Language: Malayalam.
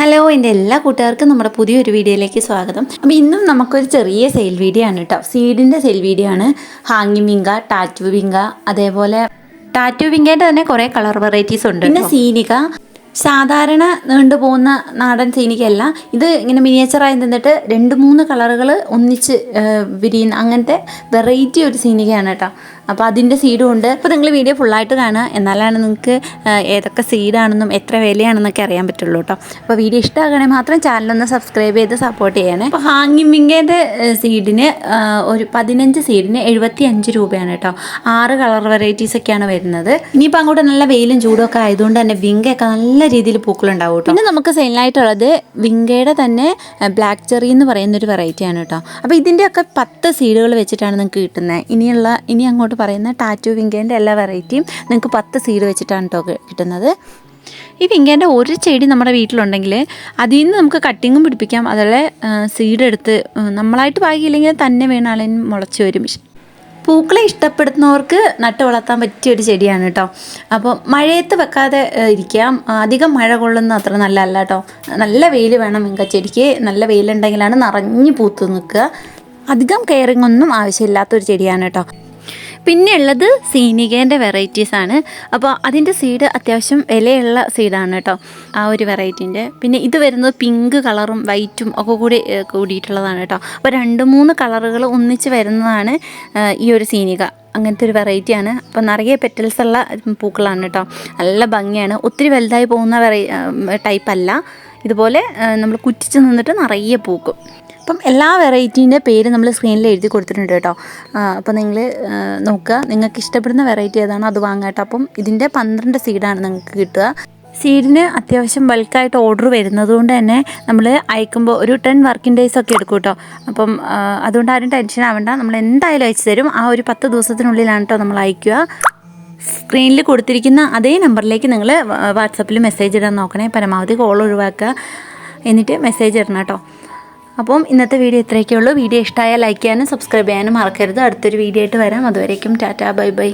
ഹലോ എന്റെ എല്ലാ കൂട്ടുകാർക്കും നമ്മുടെ പുതിയൊരു വീഡിയോയിലേക്ക് സ്വാഗതം. അപ്പോൾ ഇന്നും നമുക്കൊരു ചെറിയ സെയിൽ വീഡിയോ ആണ് കേട്ടോ. സീഡിന്റെ സെയിൽ വീഡിയോ ആണ്. ഹാങ്ങി വിങ്ക ടാറ്റു വിങ്ക അതേപോലെ ടാറ്റു വിങ്കേന്റെ തന്നെ കുറേ കളർ വെറൈറ്റീസ് ഉണ്ട് പിന്നെ സീനിക സാധാരണ നീണ്ടു പോകുന്ന നാടൻ സീനിക്കല്ല ഇത് ഇങ്ങനെ മിനിയേച്ചറായി നിന്നിട്ട് രണ്ട് മൂന്ന് കളറുകൾ ഒന്നിച്ച് വിരിയുന്ന അങ്ങനത്തെ വെറൈറ്റി ഒരു സീനികയാണ് കേട്ടോ. അപ്പോൾ അതിന്റെ സീഡും ഉണ്ട്. അപ്പോൾ നിങ്ങൾ വീഡിയോ ഫുള്ളായിട്ട് കാണുക. എന്നാലാണ് നിങ്ങൾക്ക് ഏതൊക്കെ സീഡാണെന്നും എത്ര വിലയാണെന്നൊക്കെ അറിയാൻ പറ്റുള്ളൂ കേട്ടോ. അപ്പോൾ വീഡിയോ ഇഷ്ടമാകണമെങ്കിൽ മാത്രം ചാനലൊന്ന് സബ്സ്ക്രൈബ് ചെയ്ത് സപ്പോർട്ട് ചെയ്യണേ. അപ്പോൾ ഹാങ്ങിമിങ്കേന്റെ സീഡിന് ഒരു പതിനഞ്ച് സീഡിന് എഴുപത്തി അഞ്ച് രൂപയാണ് കേട്ടോ. ആറ് കളർ വെറൈറ്റീസ് ഒക്കെയാണ് വരുന്നത്. ഇനിയിപ്പോൾ അങ്ങോട്ട് നല്ല വെയിലും ചൂടും ഒക്കെ ആയതുകൊണ്ട് തന്നെ വിങ്കയൊക്കെ നല്ല രീതിയിൽ പൂക്കളുണ്ടാവും കേട്ടോ. പിന്നെ നമുക്ക് സെയിലായിട്ടുള്ളത് വിങ്കയുടെ തന്നെ ബ്ലാക്ക് ചെറി എന്ന് പറയുന്ന ഒരു വെറൈറ്റിയാണ് കേട്ടോ. അപ്പോൾ ഇതിന്റെയൊക്കെ പത്ത് സീഡുകൾ വെച്ചിട്ടാണ് നിങ്ങൾക്ക് കിട്ടുന്നത് ഇനിയുള്ള ഇനി അങ്ങോട്ട് പറയുന്ന ടാറ്റു വിങ്കേന്റെ എല്ലാ വെറൈറ്റിയും നിങ്ങൾക്ക് പത്ത് സീഡ് വെച്ചിട്ടാണ് കേട്ടോ കിട്ടുന്നത്. ഈ വിങ്കേന്റെ ഒരു ചെടി നമ്മുടെ വീട്ടിലുണ്ടെങ്കിൽ അതിൽ നിന്ന് നമുക്ക് കട്ടിങ്ങും പിടിപ്പിക്കാം. അതുപോലെ സീഡ് എടുത്ത് നമ്മളായിട്ട് പാകിയില്ലെങ്കിൽ തന്നെ വീണാലും മുളച്ച് വരും. പൂക്കളെ ഇഷ്ടപ്പെടുന്നവർക്ക് നട്ട് വളർത്താൻ പറ്റിയ ഒരു ചെടിയാണ് കേട്ടോ അപ്പോൾ മഴയത്ത് വെക്കാതെ ഇരിക്കാം. അധികം മഴ കൊള്ളുന്ന അത്ര നല്ലതല്ല കേട്ടോ നല്ല വെയിൽ വേണം വിങ്ക ചെടിക്ക്. നല്ല വെയിലുണ്ടെങ്കിലാണ് നിറഞ്ഞു പൂത്ത് നിൽക്കുക. അധികം കെയറിങ് ഒന്നും ആവശ്യമില്ലാത്തൊരു ചെടിയാണ് കേട്ടോ പിന്നെ ഉള്ളത് സീനികേന്റെ വെറൈറ്റീസ് ആണ്. അപ്പോൾ അതിന്റെ സീഡ് അത്യാവശ്യം വിലയുള്ള സീഡാണ് കേട്ടോ ആ ഒരു വെറൈറ്റീന്റെ പിന്നെ ഇത് വരുന്നത് പിങ്ക് കളറും വൈറ്റും ഒക്കെ കൂടി കൂടിയിട്ടുള്ളതാണ് കേട്ടോ. അപ്പോൾ രണ്ട് മൂന്ന് കളറുകൾ ഒന്നിച്ച് വരുന്നതാണ് ഈ ഒരു സീനിക. അങ്ങനത്തെ ഒരു വെറൈറ്റിയാണ് അപ്പോൾ നിറയെ പെറ്റൽസ് ഉള്ള പൂക്കളാണ് കേട്ടോ. നല്ല ഭംഗിയാണ്. ഒത്തിരി വലുതായി പോകുന്ന വെറൈ ടൈപ്പല്ല ഇതുപോലെ നമ്മൾ കുറ്റിച്ച് നിന്നിട്ട് നിറയെ പൂക്കും. അപ്പം എല്ലാ വെറൈറ്റീന്റെ പേര് നമ്മൾ സ്ക്രീനിൽ എഴുതി കൊടുത്തിട്ടുണ്ട് കേട്ടോ. അപ്പോൾ നിങ്ങൾ നോക്കുക. നിങ്ങൾക്ക് ഇഷ്ടപ്പെടുന്ന വെറൈറ്റി ഏതാണോ അത് വാങ്ങാം കേട്ടോ. അപ്പം ഇതിന്റെ പന്ത്രണ്ട് സീഡാണ് നിങ്ങൾക്ക് കിട്ടുക. സീഡിന് അത്യാവശ്യം ബൾക്കായിട്ട് ഓർഡർ വരുന്നത് കൊണ്ട് തന്നെ നമ്മൾ അയക്കുമ്പോൾ ഒരു ടെൻ വർക്കിംഗ് ഡേയ്സ് ഒക്കെ എടുക്കും കേട്ടോ. അപ്പം അതുകൊണ്ട് ആരും ടെൻഷൻ ആവണ്ട. നമ്മൾ എന്തായാലും അയച്ചു തരും. ആ ഒരു പത്ത് ദിവസത്തിനുള്ളിലാണ് കേട്ടോ നമ്മൾ അയക്കുക. സ്ക്രീനിൽ കൊടുത്തിരിക്കുന്ന അതേ നമ്പറിലേക്ക് നിങ്ങൾ വാട്സപ്പിൽ മെസ്സേജ് ഇടാൻ നോക്കണേ. പരമാവധി കോൾ ഒഴിവാക്കുക. എന്നിട്ട് മെസ്സേജ് ഇടണം കേട്ടോ. അപ്പം ഇന്നത്തെ വീഡിയോ ഇത്രയൊക്കെ ഉള്ളൂ വീഡിയോ ഇഷ്ടമായാൽ ലൈക്ക് ചെയ്യാനും സബ്സ്ക്രൈബ് ചെയ്യാനും മറക്കരുത്. അടുത്തൊരു വീഡിയോ ആയിട്ട് വരാം. അതുവരേക്കും ടാറ്റാ ബൈ ബൈ.